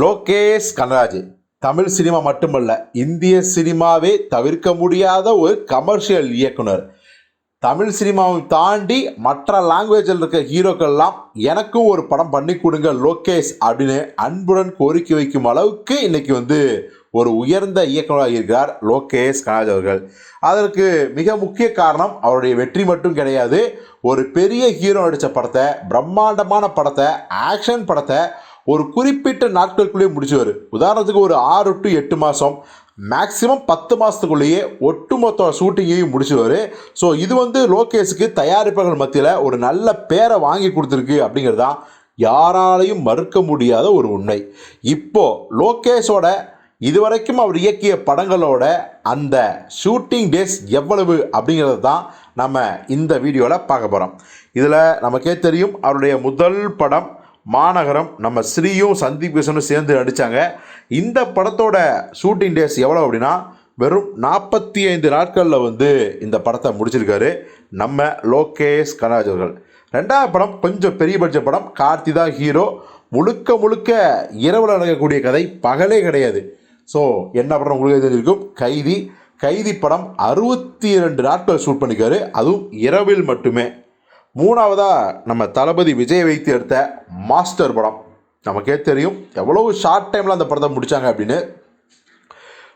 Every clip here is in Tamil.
லோகேஷ் கனராஜ். தமிழ் சினிமா மட்டுமல்ல இந்திய சினிமாவே தவிர்க்க முடியாத ஒரு கமர்ஷியல் இயக்குனர். தமிழ் சினிமாவை தாண்டி மற்ற லாங்குவேஜில் இருக்க ஹீரோக்கள்லாம் எனக்கும் ஒரு படம் பண்ணி கொடுங்க லோகேஷ் அப்படின்னு அன்புடன் கோரிக்கை வைக்கும் அளவுக்கு இன்னைக்கு வந்து ஒரு உயர்ந்த இயக்குனராக இருக்கிறார் லோகேஷ் கனராஜ் அவர்கள். அதற்கு மிக முக்கிய காரணம் அவருடைய வெற்றி மட்டும் கிடையாது ஒரு பெரிய ஹீரோ நடித்த படத்தை பிரம்மாண்டமான படத்தை ஆக்ஷன் படத்தை ஒரு குறிப்பிட்ட நாட்களுக்குள்ளேயே முடிச்சுவார். உதாரணத்துக்கு ஒரு ஆறு டு எட்டு மாதம் மேக்ஸிமம் பத்து மாதத்துக்குள்ளேயே ஒட்டுமொத்த ஷூட்டிங்கையும் முடிச்சுவார். ஸோ இது வந்து லோகேஷுக்கு தயாரிப்பாளர்கள் மத்தியில் ஒரு நல்ல பேரை வாங்கி கொடுத்துருக்கு அப்படிங்கிறது தான் யாராலையும் மறுக்க முடியாத ஒரு உண்மை. இப்போது லோகேஷோட இதுவரைக்கும் அவர் இயக்கிய படங்களோட அந்த ஷூட்டிங் டேஸ் எவ்வளவு அப்படிங்கிறது தான் நம்ம இந்த வீடியோவில் பார்க்க போகிறோம் இதில் நமக்கே தெரியும் அவருடைய முதல் படம் மாநகரம் நம்ம ஸ்ரீயும் சந்தீப் கிஷனும் சேர்ந்து நடித்தாங்க இந்த படத்தோட ஷூட்டிங் டேஸ் எவ்வளோ அப்படின்னா வெறும் நாற்பத்தி ஐந்து நாட்களில் வந்து இந்த படத்தை முடிச்சிருக்காரு நம்ம லோகேஷ் கனராஜ் அவர்கள். ரெண்டாவது படம் கொஞ்சம் பெரிய பட்ச படம். கார்த்தி தான் ஹீரோ முழுக்க முழுக்க இரவில் நடக்கக்கூடிய கதை பகலே கிடையாது. ஸோ என்ன படம் உங்களுக்கு தெரிஞ்சிருக்கும்? கைதி. கைதி படம் அறுபத்தி ரெண்டு நாட்கள் ஷூட் பண்ணிக்காரு அதுவும் இரவில் மட்டுமே. மூணாவதாக நம்ம தளபதி விஜய் வைத்து எடுத்த மாஸ்டர் படம். நமக்கே தெரியும் எவ்வளவு ஷார்ட் டைமில் அந்த படத்தை முடித்தாங்க அப்படின்னு.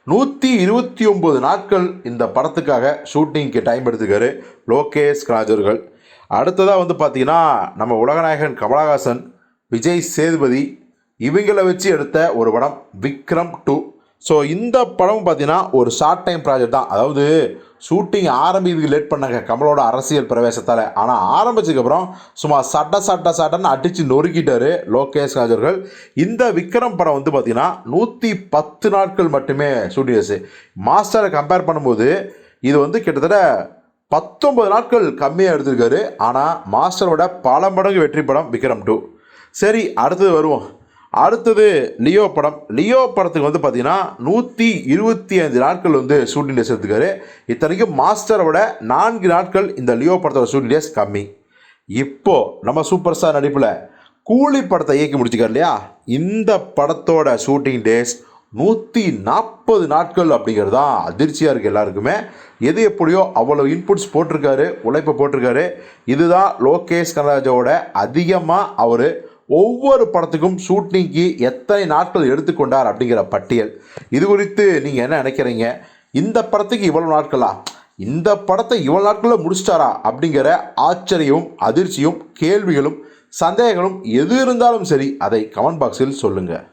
நூற்றி இருபத்தி ஒம்பது நாட்கள் இந்த படத்துக்காக ஷூட்டிங்க்கு டைம் எடுத்துக்காரு லோகேஷ் கராஜ் அடுத்ததாக வந்து பார்த்தீங்கன்னா நம்ம உலகநாயகன் கமலஹாசன் விஜய் சேதுபதி இவங்களை வச்சு எடுத்த ஒரு படம் விக்ரம் டூ ஸோ இந்த படம் பார்த்தீங்கன்னா ஒரு ஷார்ட் டைம் ப்ராஜெக்ட் தான். அதாவது ஷூட்டிங் ஆரம்பிக்கிறதுக்கு லேட் பண்ணாங்க கமலோட அரசியல் பிரவேசத்தால். ஆனால் ஆரம்பிச்சதுக்கப்புறம் சும்மா சட்ட சட்ட சட்டன்னு அடித்து நொறுக்கிட்டாரு லோகேஷ் ராஜர்கள் இந்த விக்ரம் படம் வந்து பார்த்திங்கன்னா நூற்றி பத்து நாட்கள் மட்டுமே ஷூட்டிங்ஸு மாஸ்டரை கம்பேர் பண்ணும்போது இது வந்து கிட்டத்தட்ட பத்தொன்பது நாட்கள் கம்மியாக எடுத்திருக்காரு. ஆனால் மாஸ்டரோட பல மடங்கு வெற்றி படம் விக்ரம் டூ சரி அடுத்தது வருவோம். அடுத்தது லியோ படம். லியோ படத்துக்கு வந்து பார்த்தீங்கன்னா நூற்றி இருபத்தி ஐந்து நாட்கள் வந்து ஷூட்டிங் டேஸ் எடுத்துக்காரு இத்தனைக்கும் மாஸ்டரை விட நான்கு நாட்கள் இந்த லியோ படத்தோட ஷூட்டிங் டேஸ் கம்மி. இப்போது நம்ம சூப்பர் ஸ்டார் நடிப்பில் கூலி படத்தை இயக்கி முடிச்சிருக்காரு இல்லையா? இந்த படத்தோட ஷூட்டிங் டேஸ் நூற்றி நாற்பது நாட்கள் அப்படிங்கிறது தான் அதிர்ச்சியாக இருக்குது எல்லாருக்குமே. எது எப்படியோ அவ்வளோ இன்புட்ஸ் போட்டிருக்காரு உழைப்பை போட்டிருக்காரு. இதுதான் லோகேஷ் கனராஜோட அதிகமாக அவர் ஒவ்வொரு படத்துக்கும் ஷூட்டிங்க்கு எத்தனை நாட்கள் எடுத்துக்கொண்டார் அப்படிங்கிற பட்டியல். இது குறித்து நீங்கள் என்ன நினைக்கிறீங்க? இந்த படத்துக்கு இவ்வளோ நாட்களா? இந்த படத்தை இவ்வளோ நாட்களில் முடிச்சிட்டாரா? அப்படிங்கிற ஆச்சரியமும் அதிர்ச்சியும் கேள்விகளும் சந்தேகங்களும் எது இருந்தாலும் சரி அதை கமெண்ட் பாக்ஸில் சொல்லுங்கள்